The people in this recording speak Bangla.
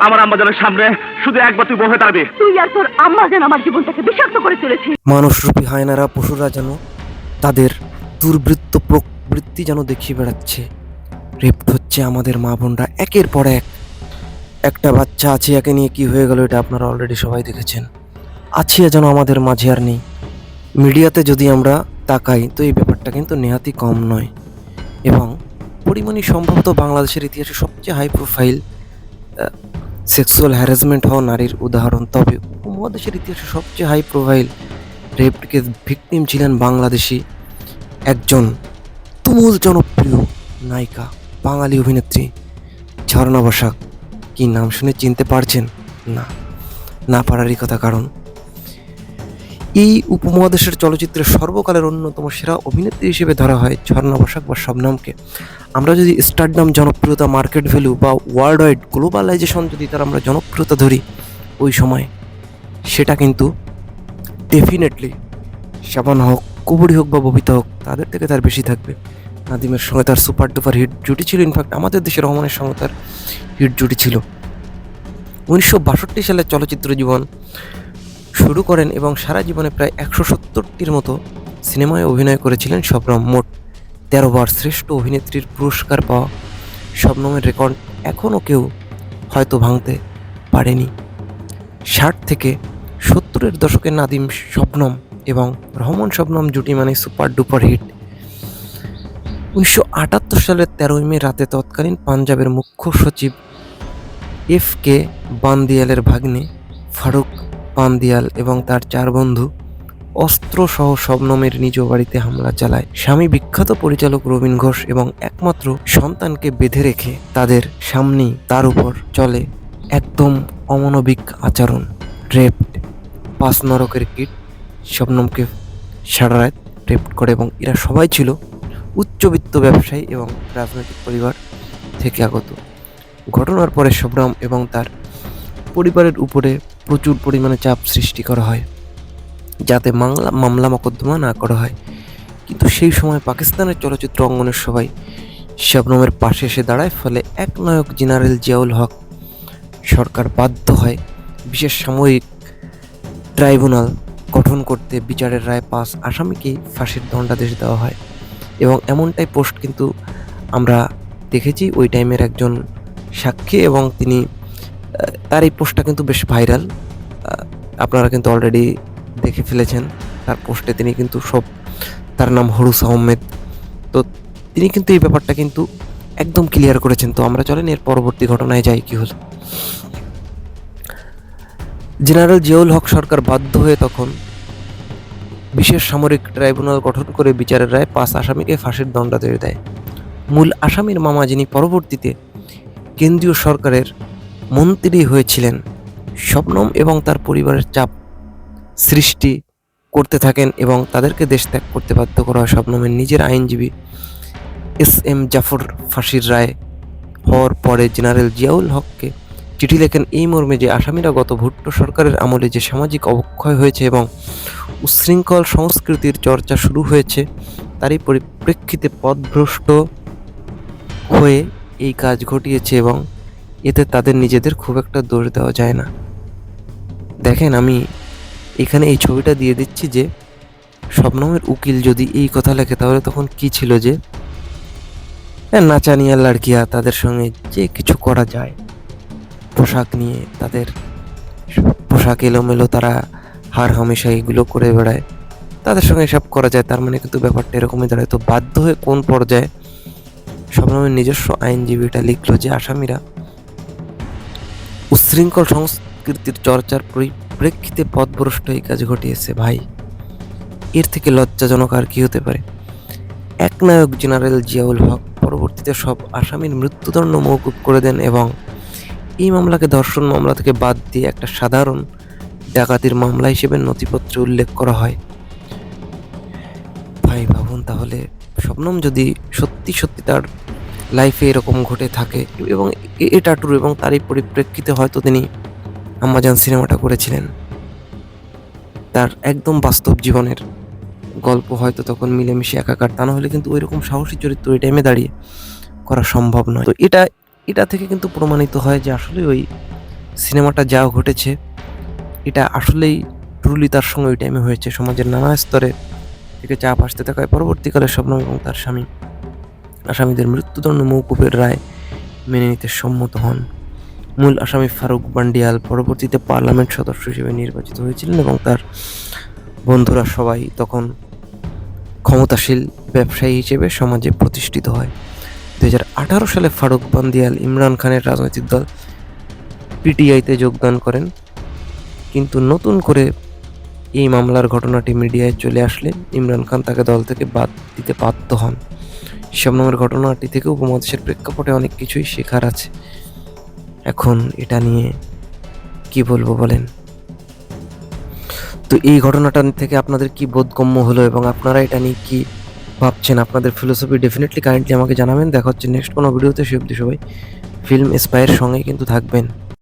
আমার আম্মাজানের সামনে শুধু একবার তুই বহে দাঁড়াবি তুই আর তোর আম্মা যেন আমার জীবনটাকে বিষাক্ত করে চলেছিস মানুষরূপী হায়নারা পশুরা যেন তাদের দুর্বৃত্ত প্রবৃত্তি যেন দেখিয়ে বেড়াচ্ছে। রেপ্ট হচ্ছে আমাদের মা বোনরা একের পর এক। একটা বাচ্চা আছে একে নিয়ে কি হয়ে গেল এটা আপনারা অলরেডি সবাই দেখেছেন। আছে যেন আমাদের মাঝে আর নেই। মিডিয়াতে যদি আমরা তাকাই তো এই ব্যাপারটা কিন্তু নেহাতি কম নয়। এবং পরিমাণই সম্ভবত বাংলাদেশের ইতিহাসে সবচেয়ে হাই প্রোফাইল সেক্সুয়াল হ্যারাসমেন্ট হওয়া নারীর উদাহরণ। তবে উপমহাদেশের ইতিহাসে সবচেয়ে হাই প্রোফাইল রেপকে ভিকটিম ছিলেন বাংলাদেশি একজন তুমুল জনপ্রিয় নায়িকা, বাঙালি অভিনেত্রী ঝর্ণা বসাক। কি নাম শুনে চিনতে পারছেন? না। না পারারই কথা কারণ এই উপমহাদেশের চলচ্চিত্রের সর্বকালের অন্যতম সেরা অভিনেত্রী হিসেবে ধরা হয় ঝর্ণা বসাক বা শবনমকে। আমরা যদি স্টারডাম জনপ্রিয়তা, মার্কেট ভ্যালু বা ওয়ার্ল্ড ওয়াইড গ্লোবালাইজেশন যদি তার আমরা জনপ্রিয়তা ধরি, ওই সময় সেটা কিন্তু ডেফিনেটলি শাবান হোক, কুবুরি হোক বা ববিতা হোক, তাদের থেকে তার বেশি থাকবে। নাদিমের সঙ্গে তার সুপার ডুপার হিট জুটি ছিল ইনফ্যাক্ট আমাদের দেশের রহমানের সঙ্গে তার হিট জুটি ছিল। উনিশশো বাষট্টি সালে চলচ্চিত্র জীবন শুরু করেন এবং সারা জীবনে প্রায় একশো সত্তরটির মতো সিনেমায় অভিনয় করেছিলেন শবনম মোট তেরো বার শ্রেষ্ঠ অভিনেত্রীর পুরস্কার পাওয়া শবনমের রেকর্ড এখনও কেউ হয়তো ভাঙতে পারেনি। ষাট থেকে সত্তরের দশকে নাদিম শবনম এবং রহমান শবনম জুটি মানে সুপার ডুপার হিট। উনিশশো আটাত্তর সালের তেরোই মে রাতে তৎকালীন পাঞ্জাবের মুখ্য সচিব এফ কে বান্দিয়ালের ভাগ্নে ফারুক পান্দিয়াল এবং তার চার বন্ধু অস্ত্রসহ শবনমের নিজ বাড়িতে হামলা চালায়। স্বামী বিখ্যাত পরিচালক রবীন ঘোষ এবং একমাত্র সন্তানকে বেঁধে রেখে তাদের সামনেই তার উপর চলে একদম অমানবিক আচরণ। রেপ্ট পাঁচ নরকের কিট, শবনমকে সারা রেপ্ট করে এবং এরা সবাই ছিল উচ্চবিত্ত ব্যবসায়ী এবং রাজনৈতিক পরিবার থেকে আগত। ঘটনার পরে শবনম এবং তার পরিবারের উপরে প্রচুর পরিমাণে চাপ সৃষ্টি করা হয়, যাতে মামলা মামলা মোকদ্দমা না করা হয়। কিন্তু সেই সময় পাকিস্তানের চলচ্চিত্র অঙ্গনের সবাই শবনমের পাশে এসে দাঁড়ায়, ফলে এক নায়ক জেনারেল জিয়াউল হক সরকার বাধ্য হয় বিশেষ সাময়িক ট্রাইব্যুনাল গঠন করতে বিচারের রায় পাস আসামিকেই ফাঁসির দণ্ডাদেশ দেওয়া হয়। এবং এমনটাই পোস্ট কিন্তু আমরা দেখেছি, ওই টাইমের একজন সাক্ষী এবং তিনি তার এই পোস্টটা কিন্তু বেশ ভাইরাল। আপনারা কিন্তু অলরেডি দেখে ফেলেছেন, তার পোস্টে তিনি কিন্তু সব, তার নাম হরুস আহমেদ। তো তিনি কিন্তু এই ব্যাপারটা কিন্তু একদম ক্লিয়ার করেছেন। তো আমরা চলেন, এর পরবর্তী ঘটনায় যাই, কি হলো? জেনারেল জিয়াউল হক সরকার বাধ্য হয়ে তখন বিশেষ সামরিক ট্রাইব্যুনাল গঠন করে বিচারের রায় পাঁচ আসামিকে ফাঁসির দণ্ডাদেশ দেয়। মূল আসামির মামা, যিনি পরবর্তীতে কেন্দ্রীয় সরকারের মন্ত্রী হয়েছিলেন। স্বপ্নম এবং তার পরিবারের চাপ সৃষ্টি করতে থাকেন এবং তাদেরকে দেশ ত্যাগ করতে বাধ্য করা হয়। শবনমের নিজের আইনজীবী এস এম জাফর ফাঁসির রায় হওয়ার পরে জেনারেল জিয়াউল হককে চিঠি লেখেন এই মর্মে যে আসামিরা গত ভুট্টো সরকারের আমলে যে সামাজিক অবক্ষয় হয়েছে এবং উচ্ছৃঙ্খল সংস্কৃতির চর্চা শুরু হয়েছে, তারই পরিপ্রেক্ষিতে পথভ্রষ্ট হয়ে এই কাজ ঘটিয়েছে এবং এতে তাদের নিজেদের খুব একটা দোষ দেওয়া যায় না। দেখেন আমি এখানে এই ছবিটা দিয়ে দিচ্ছি যে স্বপ্নমের উকিল যদি এই কথা লেখে তাহলে তখন কি ছিল যে হ্যাঁ, নাচানিয়া লাড়কিয়া তাদের সঙ্গে যে কিছু করা যায় পোশাক নিয়ে তাদের পোশাক এলোমেলো তারা হার হামেশা এগুলো করে বেড়ায় তাদের সঙ্গে এসব করা যায়। তার মানে কিন্তু ব্যাপারটা এরকমই দাঁড়ায়। তো বাধ্য হয়ে কোন পর্যায়ে শবনমের নিজস্ব আইনজীবীটা লিখলো যে আসামিরা উচ্ছৃঙ্খল সংস্কৃতির চর্চার পরিপ্রেক্ষিতে পথভ্রষ্ট এই কাজ ঘটিয়েছে, ভাই। এর থেকে লজ্জাজনক আর কি হতে পারে? এক নায়ক জেনারেল জিয়াউল হক পরবর্তীতে সব আসামির মৃত্যুদণ্ড মৌকুব করে দেন এবং এই মামলাকে ধর্ষণ মামলা থেকে বাদ দিয়ে একটা সাধারণ ডাকাতির মামলা হিসেবে নথিপত্রে উল্লেখ করা হয়। ভাই, ভাবুন তাহলে, শবনম যদি সত্যি সত্যি তার লাইফে এরকম ঘটে থাকে। এবং এটা ট্রু এবং তারই পরিপ্রেক্ষিতে হয়তো তিনি আম্মাজান সিনেমাটা করেছিলেন। তার একদম বাস্তব জীবনের গল্প হয়তো তখন মিলেমিশে একাকার। তা না হলে কিন্তু ওই রকম সাহসী চরিত্র ওই টাইমে দাঁড়িয়ে করা সম্ভব নয়। তো এটা এটা থেকে কিন্তু প্রমাণিত হয় যে আসলে ওই সিনেমাটা যা ঘটেছে, এটা আসলেই ট্রুলি তার সঙ্গে ওই টাইমে হয়েছে। সমাজের নানা স্তরে থেকে চাপ আসতে থাকায় পরবর্তীকালে স্বপ্ন এবং তার স্বামী আসামিদের মৃত্যুদণ্ড মৌকুফের রায় মেনে নিতে সম্মত হন। মূল আসামি ফারুক বান্ডিয়াল পরবর্তীতে পার্লামেন্ট সদস্য হিসেবে নির্বাচিত হয়েছিলেন এবং তার বন্ধুরা সবাই তখন ক্ষমতাশীল ব্যবসায়ী হিসেবে সমাজে প্রতিষ্ঠিত হয়। দু হাজার আঠারো সালে ফারুক বান্দিয়াল ইমরান খানের রাজনৈতিক দল পিটিআইতে যোগদান করেন। কিন্তু নতুন করে এই মামলার ঘটনাটি মিডিয়ায় চলে আসলে ইমরান খান তাকে দল থেকে বাদ দিতে বাধ্য হন। শবনমের ঘটনাটি থেকে উপমহাদেশের প্রেক্ষাপটে অনেক কিছুই শেখার আছে। এখন এটা নিয়ে কি বলব বলেন? তো এই ঘটনাটা থেকে আপনাদের কি বোধগম্য হলো এবং আপনারা এটা নিয়ে কি ভাবছেন? আপনাদের ফিলোসফি ডেফিনেটলি কাইন্ডলি আমাকে জানাবেন। দেখা হচ্ছে নেক্সট কোনো ভিডিওতে সে অবধি সবাই ফিল্ম এসপায়ের সঙ্গে কিন্তু থাকবেন।